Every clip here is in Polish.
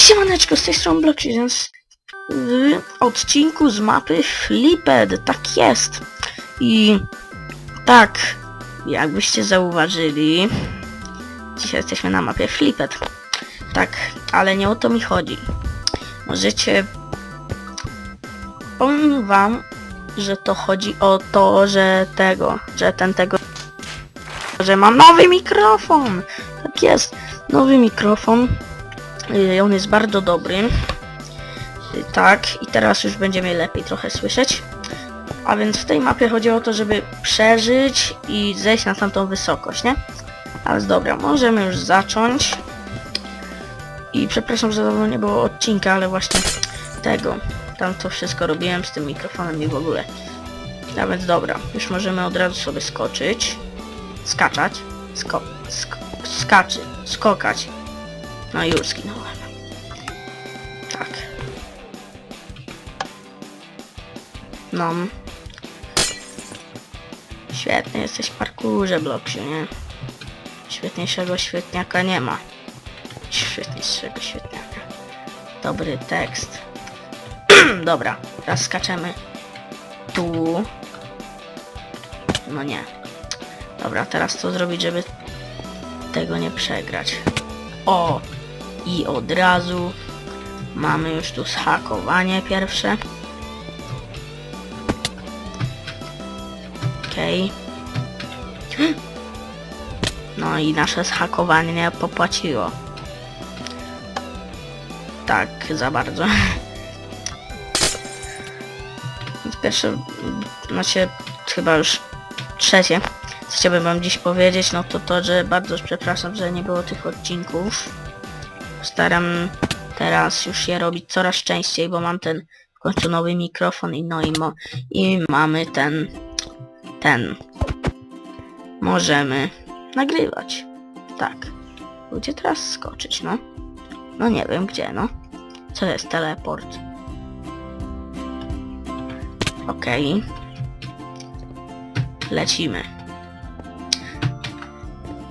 Siemaneczko, z tej strony Blockchains w odcinku z mapy Flipped, tak jest. I tak, jakbyście zauważyli, dzisiaj jesteśmy na mapie Flipped. Tak, ale nie o to mi chodzi. Możecie... Powiem wam, że to chodzi o to, że tego, że ten tego, że mam nowy mikrofon. Tak jest, nowy mikrofon. Y, On jest bardzo dobry. Y, Tak, i teraz już będziemy lepiej trochę słyszeć. A więc w tej mapie chodzi o to, żeby przeżyć i zejść na tamtą wysokość, nie? A więc dobra, możemy już zacząć. I przepraszam, że dawno nie było odcinka, ale właśnie tego. Tam to wszystko robiłem z tym mikrofonem i w ogóle. A więc dobra, już możemy od razu sobie skoczyć. Skaczać. Sko sk skaczy. Skokać. No już skinąłem. Tak. No. Świetny jesteś w parkurze, Bloksiu, nie? Świetniejszego świetniaka nie ma. Świetniejszego świetniaka. Dobry tekst. Dobra, teraz skaczemy. Tu. No nie. Dobra, teraz co zrobić, żeby tego nie przegrać? O! I od razu mamy już tu zhakowanie pierwsze. Okej. No i nasze zhakowanie nie popłaciło. Tak, za bardzo. Pierwsze, znaczy chyba już trzecie, co chciałbym wam dziś powiedzieć, no to to, że bardzo przepraszam, że nie było tych odcinków. Staram teraz już je robić coraz częściej, bo mam ten w końcu nowy mikrofon i no i, mo i mamy ten, ten. Możemy nagrywać. Tak. Gdzie teraz skoczyć, no? No nie wiem gdzie, no. Co jest teleport? Okej. Lecimy.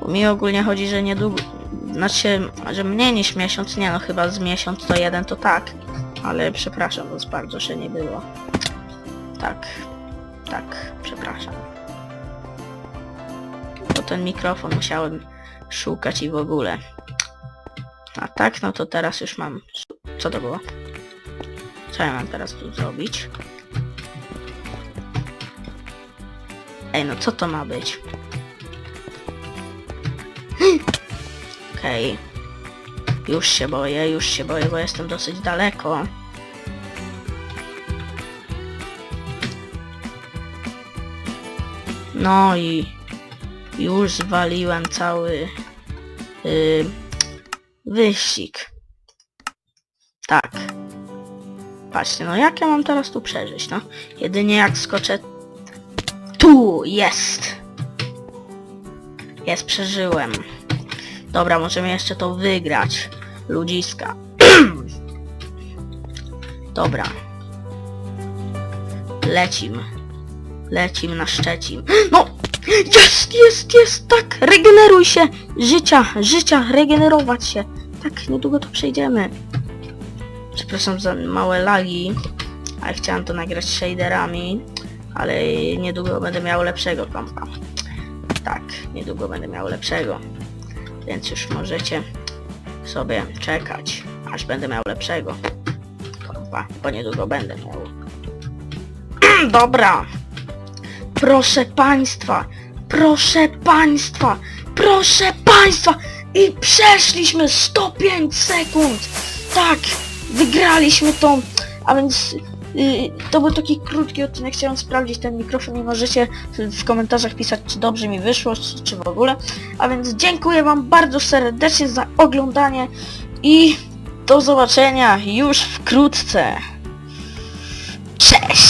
Bo mi ogólnie chodzi, że niedługo... Znaczy, że mniej niż miesiąc, nie no, chyba z miesiąc to jeden to tak. Ale przepraszam was bardzo, że nie było. Tak. Tak, przepraszam. Bo ten mikrofon musiałem szukać i w ogóle. A tak, no to teraz już mam... Co to było? Co ja mam teraz tu zrobić? Ej, no co to ma być? Okej. Już się boję, już się boję, bo jestem dosyć daleko. No i już zwaliłem cały yy, wyścig. Tak. Patrzcie, no jak ja mam teraz tu przeżyć, no? Jedynie jak skoczę... Tu! Jest! Jest, przeżyłem. Dobra, możemy jeszcze to wygrać. Ludziska. Dobra. Lecim. Lecim na Szczecin. No! Jest, jest, jest! Tak! Regeneruj się! Życia, życia, regenerować się. Tak, niedługo to przejdziemy. Przepraszam za małe lagi, ale chciałem to nagrać shaderami, ale niedługo będę miał lepszego kompa. Tak, niedługo będę miał lepszego. Więc już możecie sobie czekać, aż będę miał lepszego kompa, bo niedługo będę miał. Dobra! Proszę państwa! Proszę państwa! Proszę państwa! I przeszliśmy 105 sekund! Tak! Wygraliśmy tą... A więc... Yy, to był taki krótki odcinek, chciałem sprawdzić ten mikrofon i możecie w komentarzach pisać, czy dobrze mi wyszło, czy, czy w ogóle. A więc dziękuję wam bardzo serdecznie za oglądanie i do zobaczenia już wkrótce. Cześć!